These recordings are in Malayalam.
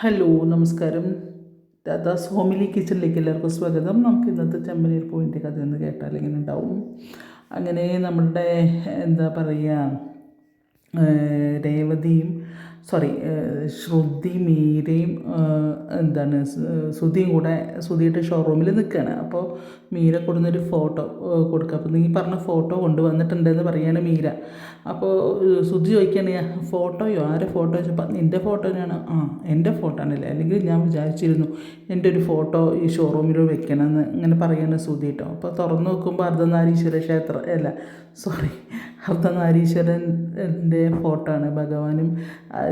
ഹലോ നമസ്കാരം. ദാദാസ് ഹോമിലി കിച്ചണിലേക്ക് എല്ലാവർക്കും സ്വാഗതം. നമുക്ക് ഇന്നത്തെ ചെമ്പനീർ പൂവിന്റെ കഥ ഒന്ന് കേട്ടാൽ ഇങ്ങനെ ഉണ്ടാവും? അങ്ങനെ നമ്മളുടെ എന്താ പറയുക രേവതിയും സോറി ശ്രുതി മീരയും എന്താണ് ശ്രുതിയും കൂടെ ശ്രുതിയുടെ ഷോറൂമിൽ നിൽക്കുകയാണ് അപ്പോൾ മീര കൊടുന്നൊരു ഫോട്ടോ കൊടുക്കുക അപ്പോൾ നീ പറഞ്ഞ ഫോട്ടോ കൊണ്ടുവന്നിട്ടുണ്ടെന്ന് പറയാണ് മീര. അപ്പോൾ ശ്രുതി ചോദിക്കുകയാണ് ഫോട്ടോയോ ആരെ ഫോട്ടോ ചോദിച്ചപ്പോൾ നിന്റെ ഫോട്ടോ തന്നെയാണ്. ആ എന്റെ ഫോട്ടോ ആണല്ലേ? അല്ലെങ്കിൽ ഞാൻ വിചാരിച്ചിരുന്നു എന്റെ ഒരു ഫോട്ടോ ഈ ഷോറൂമിൽ വെക്കണമെന്ന് ഇങ്ങനെ പറയാണ് ശ്രുതി കേട്ടോ. അപ്പോൾ തുറന്നു നോക്കുമ്പോൾ അർദ്ധനാരീശ്വര ക്ഷേത്രം അല്ല സോറി അർദ്ധനാരീശ്വരന്റെ ഫോട്ടോ ആണ്. ഭഗവാനും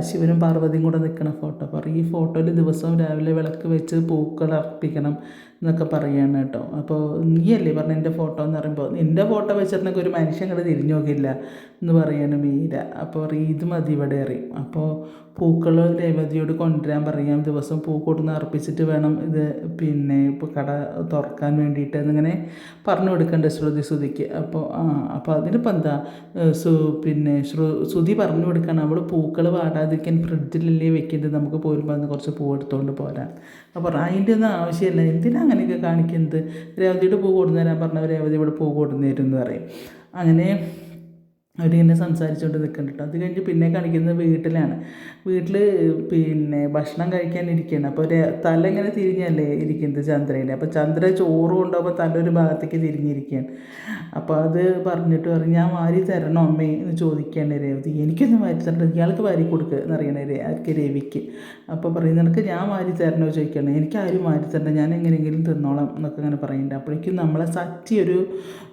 ശിവനും പാർവതിയും കൂടെ നിൽക്കുന്ന ഫോട്ടോ അപ്പോൾ ഈ ഫോട്ടോയിൽ ദിവസവും രാവിലെ വിളക്ക് വെച്ച് പൂക്കൾ അർപ്പിക്കണം. എന്നൊക്കെ പറയുകയാണ് കേട്ടോ. അപ്പോൾ നീയല്ലേ പറഞ്ഞ എന്റെ ഫോട്ടോ എന്ന് പറയുമ്പോൾ നിന്റെ ഫോട്ടോ വെച്ചിട്ടുണ്ടെങ്കിൽ ഒരു മനുഷ്യൻ അങ്ങോട്ട് തിരിഞ്ഞു നോക്കില്ല എന്ന് പറയാണ് മീര. അപ്പോൾ ഇത് മതി ഇവിടെ അറിയും അപ്പോൾ പൂക്കൾ രേവതിയോട് കൊണ്ടുവരാൻ പറയാം ദിവസം പൂ കൊടുന്ന് അർപ്പിച്ചിട്ട് വേണം ഇത് പിന്നെ ഇപ്പോൾ കട തുറക്കാൻ വേണ്ടിയിട്ട് എന്നിങ്ങനെ പറഞ്ഞു കൊടുക്കേണ്ട ശ്രുതി ശ്രുതിക്ക് അപ്പോൾ ആ അപ്പോൾ അതിനിപ്പോൾ എന്താ? സു പിന്നെ ശ്രു ശ്രുതി പറഞ്ഞു കൊടുക്കണം അവൾ പൂക്കൾ വാടാതിരിക്കാൻ ഫ്രിഡ്ജിലല്ലേ വെക്കേണ്ടത്? നമുക്ക് പോരുമ്പോൾ അന്ന് കുറച്ച് പൂ എടുത്തുകൊണ്ട് പോരാൻ അപ്പോൾ അതിന്റെ ഒന്നും ആവശ്യമില്ല. എന്തിനാ അങ്ങനെയൊക്കെ കാണിക്കുന്നത്. രേവതിയുടെ പൂ കൊടുന്നു തരാൻ പറഞ്ഞ രേവതി ഇവിടെ പൂ കൊടുന്നു തരും എന്ന് പറയും. അങ്ങനെ അവരിങ്ങനെ സംസാരിച്ചുകൊണ്ട് നിൽക്കുന്നുണ്ട് കേട്ടോ അത് കഴിഞ്ഞ് പിന്നെ കാണിക്കുന്നത് വീട്ടിലാണ്. വീട്ടിൽ പിന്നെ ഭക്ഷണം കഴിക്കാനിരിക്കുകയാണ് അപ്പോൾ ഒരു തല ഇങ്ങനെ തിരിഞ്ഞല്ലേ ഇരിക്കുന്നത് ചന്ദ്രേന്റെ അപ്പോൾ ചന്ദ്ര ചോറ് കൊണ്ടുപോകുമ്പോൾ തല ഒരു ഭാഗത്തേക്ക് തിരിഞ്ഞിരിക്കുകയാണ് അപ്പോൾ അത് പറഞ്ഞിട്ട് പറഞ്ഞ് ഞാൻ വാരി തരണോ അമ്മേ? എന്ന് ചോദിക്കുകയാണ് രേവതി. എനിക്കൊന്നും വാരി തരണ്ട. ഇയാൾക്ക് വാരി കൊടുക്കുക എന്നറിയണ ആർക്ക് രവിക്ക്. അപ്പോൾ പറയും നിനക്ക് ഞാൻ വാരി തരണോ? ചോദിക്കണം എനിക്ക് ആരും വാരി തരണ്ട. ഞാൻ എങ്ങനെയെങ്കിലും തിന്നോളാം എന്നൊക്കെ അങ്ങനെ പറയുന്നുണ്ട്. അപ്പോഴേക്കും നമ്മളെ സച്ചി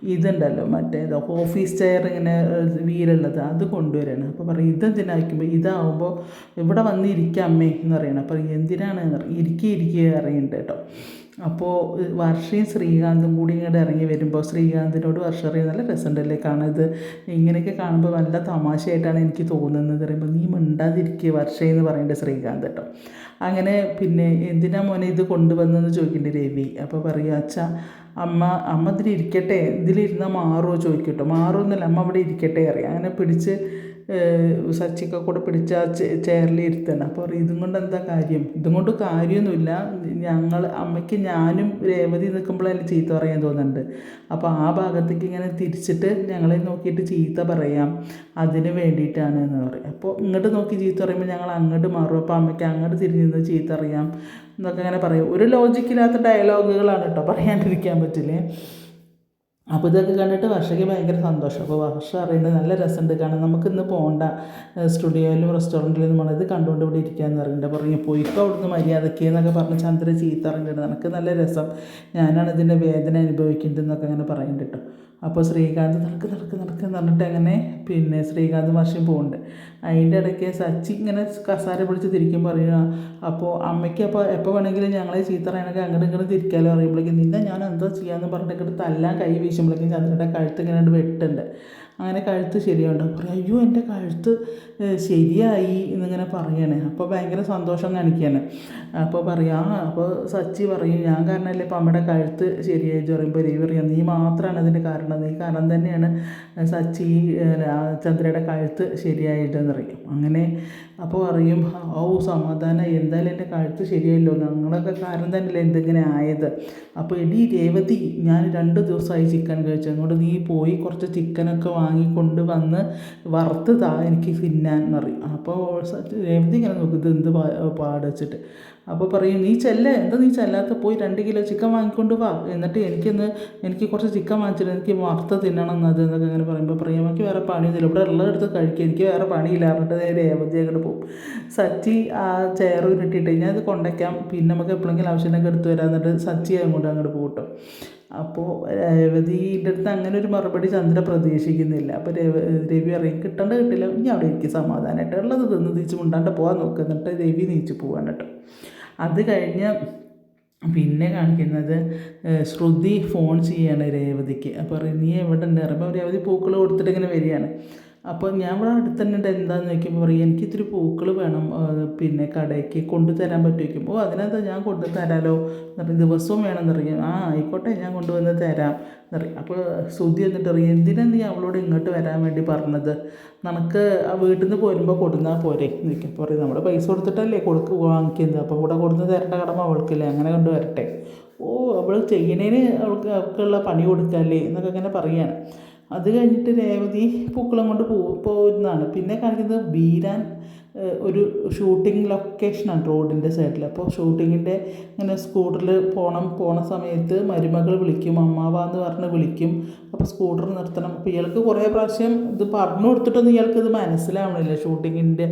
ഇതുണ്ടല്ലോ മറ്റേ ഓഫീസ് ചെയർ ഇങ്ങനെ വീലുള്ളത് അത് കൊണ്ടുവരാണ്. അപ്പോൾ പറയും ഇതെന്തിനായിരിക്കുമ്പോൾ ഇതാവുമ്പോൾ ഇവിടെ വന്ന് ഇരിക്കാം അമ്മേ എന്ന് പറയണം. അപ്പോൾ എന്തിനാണ് ഇരിക്കുക ഇരിക്കുക അറിയുന്നുണ്ട് കേട്ടോ അപ്പോൾ വർഷയും ശ്രീകാന്തും കൂടി ഇങ്ങോട്ട് ഇറങ്ങി വരുമ്പോൾ ശ്രീകാന്തിനോട് വർഷ അറിയാൻ നല്ല രസമുണ്ടല്ലേ കാണുന്നത് ഇങ്ങനെയൊക്കെ കാണുമ്പോൾ നല്ല തമാശയായിട്ടാണ് എനിക്ക് തോന്നുന്നത്. പറയുമ്പോൾ നീ മിണ്ടാതിരിക്കുക വർഷ എന്ന് പറയേണ്ടത് ശ്രീകാന്ത് കേട്ടോ അങ്ങനെ പിന്നെ എന്തിനാ മോനെ ഇത് കൊണ്ടുവന്നെന്ന് ചോദിക്കേണ്ടി രവി? അപ്പോൾ പറയുക അച്ഛാ അമ്മ അമ്മ ഇതിലിരിക്കട്ടെ ഇതിലിരുന്നാൽ മാറുമോ ചോദിക്കട്ടോ. മാറുമെന്നല്ല അമ്മ അവിടെ ഇരിക്കട്ടെ അറിയാം അങ്ങനെ പിടിച്ച് ഏഹ് സച്ചിക്ക കൂടെ പിടിച്ച് ആ ചെയറിൽ ഇരുത്തണം അപ്പോൾ ഇതും കൊണ്ട് എന്താ കാര്യം? ഇതും കൊണ്ട് കാര്യമൊന്നുമില്ല. ഞങ്ങൾ അമ്മയ്ക്ക് ഞാനും രേവതി നിൽക്കുമ്പോഴല്ലേ ചീത്ത പറയാൻ തോന്നുന്നുണ്ട്. അപ്പോൾ ആ ഭാഗത്തേക്ക് ഇങ്ങനെ തിരിച്ചിട്ട് ഞങ്ങളെ നോക്കിയിട്ട് ചീത്ത പറയാം. അതിന് വേണ്ടിയിട്ടാണ് എന്ന് പറയും. അപ്പോൾ ഇങ്ങോട്ട് നോക്കി ചീത്ത പറയുമ്പോൾ ഞങ്ങൾ അങ്ങോട്ട് മാറും. അപ്പോൾ അമ്മയ്ക്ക് അങ്ങോട്ട് തിരിഞ്ഞ് നിന്ന് ചീത്ത അറിയാം എന്നൊക്കെ അങ്ങനെ പറയും. ഒരു ലോജിക്കില്ലാത്ത ഡയലോഗുകളാണ് കേട്ടോ പറയാണ്ടിരിക്കാൻ പറ്റില്ലേ? അപ്പോൾ ഇതൊക്കെ കണ്ടിട്ട് വർഷയ്ക്ക് ഭയങ്കര സന്തോഷം. അപ്പോൾ വർഷ അറിയുന്നത് നല്ല രസമുണ്ട്. കാരണം നമുക്ക് ഇന്ന് പോകണ്ട സ്റ്റുഡിയോയിലും റെസ്റ്റോറന്റിലും നമ്മൾ ഇത് കണ്ടുകൊണ്ട് ഇവിടെ ഇരിക്കാമെന്ന് പറയുന്നുണ്ട് പറഞ്ഞു പോയിക്കോ അവിടുന്ന് മര്യാദയ്ക്ക് എന്നൊക്കെ പറഞ്ഞ് ചന്ദ്ര ചീത്ത അറിഞ്ഞിട്ട് നല്ല രസം. ഞാനാണ് ഇതിന്റെ വേദന അനുഭവിക്കേണ്ടതെന്നൊക്കെ അങ്ങനെ പറയുന്നുണ്ട് കേട്ടോ. അപ്പോൾ ശ്രീകാന്ത് നടക്ക് നടക്ക് നടക്ക് എന്ന് പറഞ്ഞിട്ട് അങ്ങനെ പിന്നെ ശ്രീകാന്ത് വർഷം പോകുന്നുണ്ട് അതിന്റെ ഇടയ്ക്ക് സച്ചി ഇങ്ങനെ കസാര പിടിച്ച് തിരിക്കും പറയുക അപ്പോൾ അമ്മയ്ക്ക് അപ്പോൾ എപ്പോൾ വേണമെങ്കിലും ഞങ്ങളെ ചീത്ത പറയണമെങ്കിൽ ഇങ്ങനെ തിരിക്കാലോ? അറിയുമ്പോഴേക്കും നിന്നെ ഞാൻ എന്താ ചെയ്യാമെന്ന് പറഞ്ഞിട്ട് തല്ലാൻ കൈ വീശുമ്പോഴേക്കും ചന്ദ്രന്റെ കഴുത്ത് ഇങ്ങനെ വെട്ടുണ്ട് അങ്ങനെ കഴുത്ത് ശരിയാവുണ്ട്? പറയും അയ്യോ എന്റെ കഴുത്ത് ശരിയായി എന്നിങ്ങനെ പറയണേ. അപ്പോൾ ഭയങ്കര സന്തോഷം കാണിക്കുകയാണ് അപ്പോൾ പറയാം ആ അപ്പോൾ സച്ചി പറയും ഞാൻ കാരണമല്ലേ ഇപ്പം അമ്മയുടെ കഴുത്ത് ശരിയായി പറയുമ്പോൾ രവി പറയാം നീ മാത്രമാണ് അതിന്റെ കാരണം നീ കാരണം തന്നെയാണ് സച്ചി ചന്ദ്രയുടെ കഴുത്ത് ശരിയായിട്ടെന്ന് പറയും. അങ്ങനെ അപ്പോൾ പറയും ഓ സമാധാനം എന്തായാലും എന്റെ കഴുത്ത് ശരിയായല്ലോ. ഞങ്ങളൊക്കെ കാരണം തന്നെയല്ലേ എന്തിങ്ങനെ ആയത്. അപ്പോൾ എടി രേവതി ഞാൻ രണ്ട് ദിവസമായി ചിക്കൻ കഴിച്ചു. അങ്ങോട്ട് നീ പോയി കുറച്ച് ചിക്കനൊക്കെ വാങ്ങിക്കൊണ്ട് വന്ന് വറുത്ത് താ എനിക്ക് തിന്നാൻ എന്ന് പറയും. അപ്പോൾ രേവതി ഇങ്ങനെ നോക്കും ഇത് എന്ത് പാട് വെച്ചിട്ട്? അപ്പോൾ പറയും നീ ചെല്ല എന്താ നീ ചെല്ലാത്ത? പോയി രണ്ട് കിലോ ചിക്കൻ വാങ്ങിക്കൊണ്ട് വാ. എന്നിട്ട് എനിക്കൊന്ന് എനിക്ക് കുറച്ച് ചിക്കൻ വാങ്ങിച്ചിട്ട് എനിക്ക് വറുത്ത് തിന്നണം എന്നത് എന്നൊക്കെ അങ്ങനെ പറയുമ്പോൾ പറയും എനിക്ക് വേറെ പണിയൊന്നുമില്ല ഇവിടെ ഉള്ളതെടുത്ത് കഴിക്കുക എനിക്ക് വേറെ പണിയില്ല. പറഞ്ഞിട്ട് നേരെ രേവതി അങ്ങോട്ട് പോകും സച്ചി ആ ചെയർ ഉരുട്ടിയിട്ട് ഞാൻ ഇത് കൊണ്ടയ്ക്കാം പിന്നെ നമുക്ക് എപ്പോഴെങ്കിലും ആവശ്യമുണ്ടെങ്കിൽ എടുത്ത് വരാം. എന്നിട്ട് സച്ചി അങ്ങോട്ട് അങ്ങോട്ട് പോകട്ടോ അപ്പോൾ രേവതിയുടെ അടുത്ത് അങ്ങനെ ഒരു മറുപടി ചന്ദ്ര പ്രതീക്ഷിക്കുന്നില്ല. അപ്പോൾ രവ രവി അറിയും കിട്ടേണ്ട കിട്ടില്ല. ഇനി അവിടെ എനിക്ക് സമാധാനമായിട്ട് ഉള്ളത് തിന്ന് തിരിച്ച് മുണ്ടാണ്ട് പോകാൻ നോക്കുക എന്നിട്ട് രവി നീച്ച് പോവാണ് കേട്ടോ. അത് കഴിഞ്ഞ് പിന്നെ കാണിക്കുന്നത് ശ്രുതി ഫോൺ ചെയ്യാണ് രേവതിക്ക്. അപ്പോൾ പറയും നീ എവിടെ ഉണ്ടായിരുന്നു അപ്പോൾ രേവതി പൂക്കൾ കൊടുത്തിട്ട് ഇങ്ങനെ വരികയാണ്. അപ്പോൾ ഞാൻ ഇവിടെ അടുത്ത് തന്നെ ഉണ്ട് എന്താണെന്ന് ചോദിക്കുമ്പോൾ പറയും എനിക്ക് ഇത്തിരി പൂക്കൾ വേണം പിന്നെ കടയ്ക്ക് കൊണ്ടുതരാൻ പറ്റുമായിരിക്കും ഓ അതിനകത്ത് ഞാൻ കൊണ്ടു തരാമല്ലോ പറയും. ദിവസവും വേണമെന്ന് പറയും. ആ ആയിക്കോട്ടെ ഞാൻ കൊണ്ടുവന്ന് തരാം എന്നറിയും അപ്പോൾ ശ്രുതി എന്നിട്ട് പറയും എന്തിനാ നീ അവളോട് ഇങ്ങോട്ട് വരാൻ വേണ്ടി പറഞ്ഞത്? നമുക്ക് ആ വീട്ടിൽ നിന്ന് പോരുമ്പോൾ കൊടുന്നാൽ പോരെ എന്നൊക്കെ പറയും നമ്മൾ പൈസ കൊടുത്തിട്ടല്ലേ കൊടുക്ക് വാങ്ങിക്കുന്നത്. അപ്പോൾ ഇവിടെ കൊടുന്ന് തരേണ്ട കടമ അവൾക്കില്ലേ? അങ്ങനെ കൊണ്ടുവരട്ടെ ഓ അവൾ ചെയ്യണേന് അവൾക്ക് അവൾക്കുള്ള പണി കൊടുക്കാല്ലേ? എന്നൊക്കെ ഇങ്ങനെ പറയാണ് അത് കഴിഞ്ഞിട്ട് രേവതി പൂക്കളം കൊണ്ട് പോ പോരുന്നതാണ്. പിന്നെ കാണിക്കുന്നത് ബീരാൻ ഒരു ഷൂട്ടിംഗ് ലൊക്കേഷനാണ് റോഡിന്റെ സൈഡിൽ അപ്പോൾ ഷൂട്ടിങ്ങിന്റെ ഇങ്ങനെ സ്കൂട്ടറിൽ പോകണം പോണ സമയത്ത് മരുമകൾ വിളിക്കും അമ്മാവ എന്ന് പറഞ്ഞ് വിളിക്കും. അപ്പോൾ സ്കൂട്ടർ നിർത്തണം. അപ്പോൾ ഇയാൾക്ക് കുറേ പ്രാവശ്യം ഇത് പറഞ്ഞു കൊടുത്തിട്ടൊന്നും ഇയാൾക്ക് ഇത് മനസ്സിലാവണില്ല ഷൂട്ടിങ്ങിന്റെ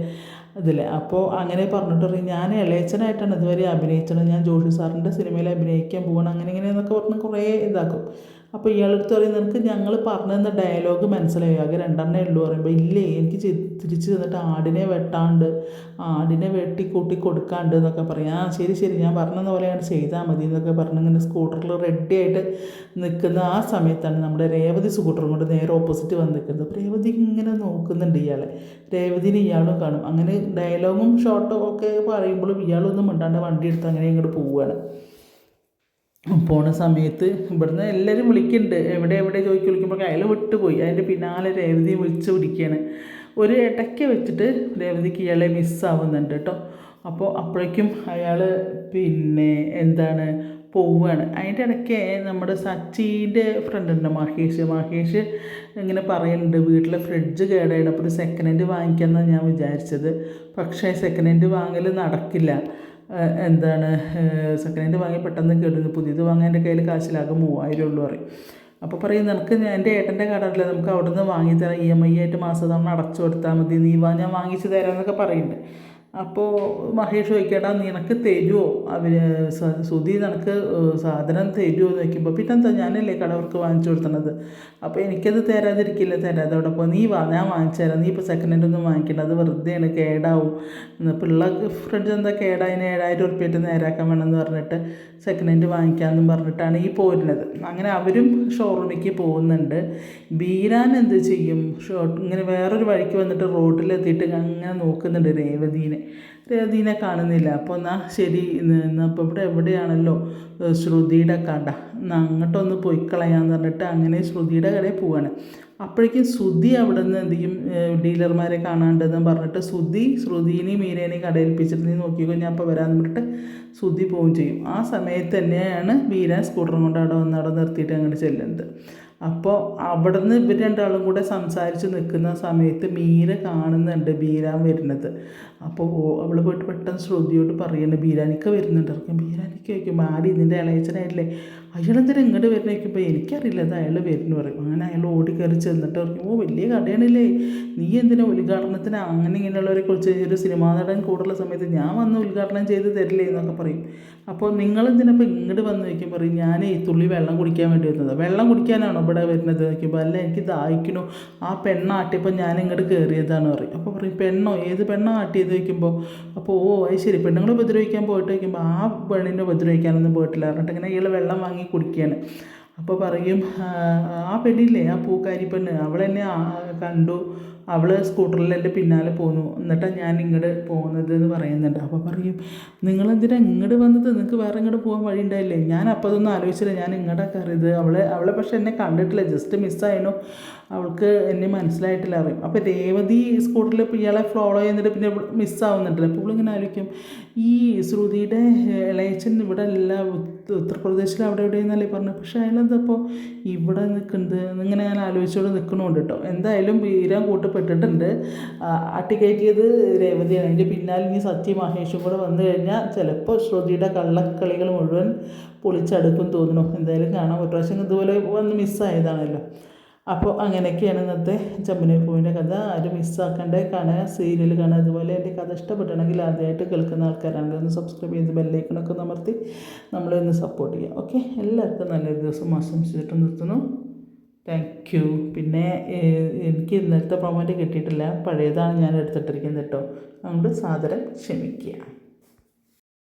ഇതിൽ അപ്പോൾ അങ്ങനെ പറഞ്ഞിട്ട് പറയും ഞാൻ ഇളയച്ചനായിട്ടാണ് ഇതുവരെ അഭിനയിച്ചത്. ഞാൻ ജോഷി സാറിന്റെ സിനിമയിൽ അഭിനയിക്കാൻ പോകണം അങ്ങനെ ഇങ്ങനെ എന്നൊക്കെ പറഞ്ഞ് കുറേ ഇതാക്കും. അപ്പോൾ ഇയാളെടുത്ത് പറയും നിനക്ക് ഞങ്ങൾ പറഞ്ഞു തന്ന ഡയലോഗ് മനസ്സിലായി? ആകെ രണ്ടെണ്ണേ ഉള്ളൂ പറയുമ്പോൾ ഇല്ലേ എനിക്ക് തിരിച്ച് തന്നിട്ട് ആടിനെ വെട്ടാണ്ട് ആടിനെ വെട്ടി കൂട്ടി കൊടുക്കാണ്ട് എന്നൊക്കെ പറയും. ആ ശരി ശരി ഞാൻ പറഞ്ഞ പോലെയാണ് ചെയ്താൽ മതി എന്നൊക്കെ പറഞ്ഞ് ഇങ്ങനെ സ്കൂട്ടറിൽ റെഡി ആയിട്ട് നിൽക്കുന്ന ആ സമയത്താണ് നമ്മുടെ രേവതി സ്കൂട്ടറും കൊണ്ട് നേരെ ഓപ്പോസിറ്റ് വന്ന് നിൽക്കുന്നത് അപ്പോൾ രേവതി ഇങ്ങനെ നോക്കുന്നുണ്ട് ഇയാളെ. രേവതിനെ ഇയാളും കാണും. അങ്ങനെ ഡയലോഗും ഷോർട്ടും ഒക്കെ പറയുമ്പോഴും ഇയാളൊന്നും മിണ്ടാണ്ട് വണ്ടി എടുത്ത് അങ്ങനെ ഇങ്ങോട്ട് പോവുകയാണ് പോണ സമയത്ത് ഇവിടുന്ന് എല്ലാവരും വിളിക്കുന്നുണ്ട് എവിടെ എവിടെ ചോദിക്കും വിളിക്കുമ്പോൾ അയാൾ വിട്ടുപോയി. അതിന്റെ പിന്നാലെ രേവതി വിളിച്ച് പിടിക്കുകയാണ്. ഒരു ഇടയ്ക്ക് വെച്ചിട്ട് രേവതിക്ക് ഇയാളെ മിസ്സാവുന്നുണ്ട് കേട്ടോ. അപ്പോൾ അപ്പോഴേക്കും അയാൾ പിന്നെ എന്താണ് പോവുകയാണ്. അതിന്റെ ഇടയ്ക്ക് നമ്മുടെ സച്ചീന്റെ ഫ്രണ്ട് ഉണ്ട് മഹേഷ്. മഹേഷ് ഇങ്ങനെ പറയുന്നുണ്ട് വീട്ടിലെ ഫ്രിഡ്ജ് കേടായിട്ട് അപ്പോൾ ഒരു സെക്കൻഡ് ഹാൻഡ് വാങ്ങിക്കാമെന്നാണ് ഞാൻ വിചാരിച്ചത്. പക്ഷേ സെക്കൻഡ് ഹാൻഡ് വാങ്ങൽ നടക്കില്ല. എന്താണ് സെക്കൻഡ് ഹാൻഡ് വാങ്ങി പെട്ടെന്ന് കേട്ടിരുന്നു പുതിയത് വാങ്ങാൻ എന്റെ കയ്യിൽ കാശിലാകെ മൂവായിരം ഉള്ളൂ പറയും. അപ്പോൾ പറയും നിനക്ക് എന്റെ ഏട്ടന്റെ കടമല്ലേ നമുക്ക് അവിടെ നിന്ന് വാങ്ങി തരാം ഇ എം ഐ ആയിട്ട് മാസതവണ അടച്ചു കൊടുത്താൽ മതി. നീ വാ ഞാൻ വാങ്ങിച്ചു തരാമെന്നൊക്കെ പറയുന്നുണ്ട് അപ്പോൾ മഹേഷ് ചോദിക്കടാ നിനക്ക് തരുമോ അവർ സുധി നിനക്ക് സാധനം തരുമോ എന്ന് ചോദിക്കുമ്പോൾ പിന്നെന്താ ഞാനല്ലേ കടവർക്ക് വാങ്ങിച്ചു കൊടുത്തണത്? അപ്പോൾ എനിക്കത് തരാതിരിക്കില്ല തരാതെ അവിടെ പോകാം നീ വാ ഞാൻ വാങ്ങിച്ചു തരാം. നീ ഇപ്പോൾ സെക്കൻഡ് ഹാൻഡ് ഒന്നും വാങ്ങിക്കേണ്ട. അത് വെറുതെയാണ് കേടാവും. പിള്ള ഫ്രിഡ്ജ് എന്താ കേടായതിന് ഏഴായിരം ഉറുപ്പ്യായിട്ട് നേരാക്കാൻ വേണമെന്ന് പറഞ്ഞിട്ട് സെക്കൻഡ് ഹാൻഡ് വാങ്ങിക്കാമെന്നും പറഞ്ഞിട്ടാണ് ഈ പോരുന്നത്. അങ്ങനെ അവരും ഷോറൂമിലേക്ക് പോകുന്നുണ്ട്. ബീരാൻ എന്ത് ചെയ്യും? ഷോ- ഇങ്ങനെ വേറൊരു വഴിക്ക് വന്നിട്ട് റോഡിലെത്തിയിട്ട് അങ്ങനെ നോക്കുന്നുണ്ട് രേവതീനെ. രേവതീനെ കാണുന്നില്ല. അപ്പോൾ എന്നാൽ ശരി എന്നാൽ ഇപ്പോൾ ഇവിടെ എവിടെയാണല്ലോ ശ്രുതിയുടെ കട. എന്നാൽ അങ്ങോട്ടൊന്ന് പോയി കളയാന്ന് പറഞ്ഞിട്ട് അങ്ങനെ ശ്രുതിയുടെ കടയിൽ പോവാണ്. അപ്പോഴേക്കും ശ്രുതി അവിടെ നിന്ന് എന്ത് ചെയ്യും? ഡീലർമാരെ കാണാണ്ടെന്ന് പറഞ്ഞിട്ട് ശ്രുതി ശ്രുതിനെയും മീരേനെയും കടയിൽപ്പിച്ചിട്ട് നീ നോക്കിക്കോ ഞാൻ അപ്പോൾ വരാമെന്ന് പറഞ്ഞിട്ട് ശ്രുതി പോവുകയും ചെയ്യും. ആ സമയത്ത് തന്നെയാണ് മീര സ്കൂട്ടറും കൊണ്ട് അവിടെ വന്ന് അവിടെ നിർത്തിയിട്ട് അങ്ങോട്ട് ചെല്ലുന്നത്. അപ്പോൾ അവിടുന്ന് ഇവർ രണ്ടാളും കൂടെ സംസാരിച്ച് നിൽക്കുന്ന സമയത്ത് മീര കാണുന്നുണ്ട് ബീരാൻ വരുന്നത്. അപ്പോൾ അവൾ പോയിട്ട് പെട്ടെന്ന് ശ്രുതിയോട് പറയുന്നുണ്ട് ബീരാനിക്ക വരുന്നുണ്ട്. ഇറക്കും ബീരാനിക്ക ചോദിക്കുമ്പോൾ ആടി ഇതിന്റെ ഇളയച്ചനായില്ലേ അയാളെന്തിനാ ഇങ്ങോട്ട് വരുന്ന? ചോദിക്കുമ്പോൾ എനിക്കറിയില്ല അത് അയാൾ വരുന്നു. പറയും. അങ്ങനെ അയാൾ ഓടി കയറി ചെന്നിട്ട് പറഞ്ഞു ഓ വലിയ കടയാണല്ലേ നീ എന്തിനാ ഉദ്ഘാടനത്തിന് അങ്ങനെ ഇങ്ങനെയുള്ളവരെ കുറിച്ച് ഒരു സിനിമാ നടൻ കൂടുള്ള സമയത്ത് ഞാൻ വന്ന് ഉദ്ഘാടനം ചെയ്ത് തരില്ലേ എന്നൊക്കെ പറയും. അപ്പോൾ നിങ്ങളെന്തിനപ്പോൾ ഇങ്ങോട്ട് വന്ന് വയ്ക്കുമ്പോൾ പറയും ഞാൻ ഈ തുള്ളി വെള്ളം കുടിക്കാൻ വേണ്ടി വന്നത്. വെള്ളം കുടിക്കാനാണോ ഇവിടെ വരുന്നത്? ചോദിക്കുമ്പോൾ അല്ല എനിക്ക് ദാഹിക്കണു ആ പെണ്ണാട്ടിയപ്പോൾ ഞാൻ ഇങ്ങോട്ട് കയറിയതാണ് പറയും. അപ്പോൾ പറയും പെണ്ണോ? ഏത് പെണ്ണോ ആട്ടിയത്? വയ്ക്കുമ്പോൾ അപ്പോൾ ഓ അത് ശരി. പെണ്ണുങ്ങൾ ഉപദ്രവിക്കാൻ പോയിട്ട് വയ്ക്കുമ്പോൾ ആ പെണ്ണിനെ ഉപദ്രവിക്കാനൊന്നും പോയിട്ടില്ല. പറഞ്ഞിട്ട് ഇങ്ങനെ ഇയാൾ വെള്ളം വാങ്ങി കുടിക്കുകയാണ് അപ്പോൾ പറയും "ആ, പെണ്ണില്ലേ? ആ പൂക്കാരി പെണ്ണ്. അവളെന്നെ കണ്ടു. അവൾ സ്കൂട്ടറിൽ എന്റെ പിന്നാലെ പോന്നു. എന്നിട്ടാണ് ഞാൻ ഇങ്ങോട്ട് പോകുന്നത് എന്ന് പറയുന്നുണ്ട്. അപ്പോൾ പറയും നിങ്ങളെന്തിനാ ഇങ്ങോട്ട് വന്നത്? നിങ്ങൾക്ക് വേറെ ഇങ്ങോട്ട് പോകാൻ വഴി ഉണ്ടായില്ലേ ഞാൻ അപ്പോൾ അതൊന്നും ആലോചിച്ചില്ല. ഞാൻ ഇങ്ങോട്ടാണ് കയറിയത്. അവളെ അവളെ പക്ഷെ എന്നെ കണ്ടിട്ടില്ല. ജസ്റ്റ് മിസ്സായിരുന്നു അവൾക്ക് എന്നെ മനസ്സിലായിട്ടില്ല അറിയും അപ്പോൾ രേവതി സ്കൂട്ടറിൽ ഇയാളെ ഫോളോ ചെയ്യുന്നിട്ട് പിന്നെ മിസ്സാവുന്നുണ്ടല്ലോ അപ്പോൾ ഇവളിങ്ങനെ ആലോചിക്കും ഈ ശ്രുതിയുടെ ഇളയച്ചൻ ഇവിടെ ഉത്ത- ഉത്തർപ്രദേശിൽ അവിടെ എവിടെയെന്നല്ലേ പറഞ്ഞു. പക്ഷേ അയാളെന്തപ്പോൾ ഇവിടെ നിൽക്കുന്നത് എന്നിങ്ങനെ ഞാൻ ആലോചിച്ചുകൊണ്ട് നിൽക്കണമുണ്ട് കേട്ടോ. എന്തായാലും വീരാൻ കൂട്ടപ്പെട്ടിട്ടുണ്ട്. അട്ടിക്കയറ്റിയത് രേവതിയാണ്. അതിന്റെ പിന്നാലെ ഇനി സത്യ മഹേഷും കൂടെ വന്നു കഴിഞ്ഞാൽ ചിലപ്പോൾ ശ്രുതിയുടെ കള്ളക്കളികൾ മുഴുവൻ പൊളിച്ചടുക്കും തോന്നുന്നു. എന്തായാലും കാണാം. ഒരു പ്രാവശ്യം ഇതുപോലെ വന്ന് മിസ്സായതാണല്ലോ അപ്പോൾ അങ്ങനെയൊക്കെയാണ് ഇന്നത്തെ ചമ്മനെ പൂവിന്റെ കഥ. ആരും മിസ്സാക്കണ്ടേ കാണുക സീരിയൽ കാണുക അതുപോലെ എന്റെ കഥ ഇഷ്ടപ്പെട്ടണമെങ്കിൽ ആദ്യമായിട്ട് കേൾക്കുന്ന ആൾക്കാരാണെങ്കിൽ ഒന്ന് സബ്സ്ക്രൈബ് ചെയ്ത് ബെല്ലൈക്കണൊക്കെ ഒന്ന് അമർത്തി നമ്മളെ ഒന്ന് സപ്പോർട്ട് ചെയ്യുക. ഓക്കെ എല്ലാവർക്കും നല്ലൊരു ദിവസം ആശംസിച്ചിട്ട് നിർത്തുന്നു. താങ്ക് യു പിന്നെ എനിക്ക് ഇന്നത്തെ പ്രൊമോറ്റ് കിട്ടിയിട്ടില്ല. പഴയതാണ് ഞാൻ എടുത്തിട്ടിരിക്കുന്നത് കേട്ടോ. അതുകൊണ്ട് സാദരം ക്ഷമിക്കുക.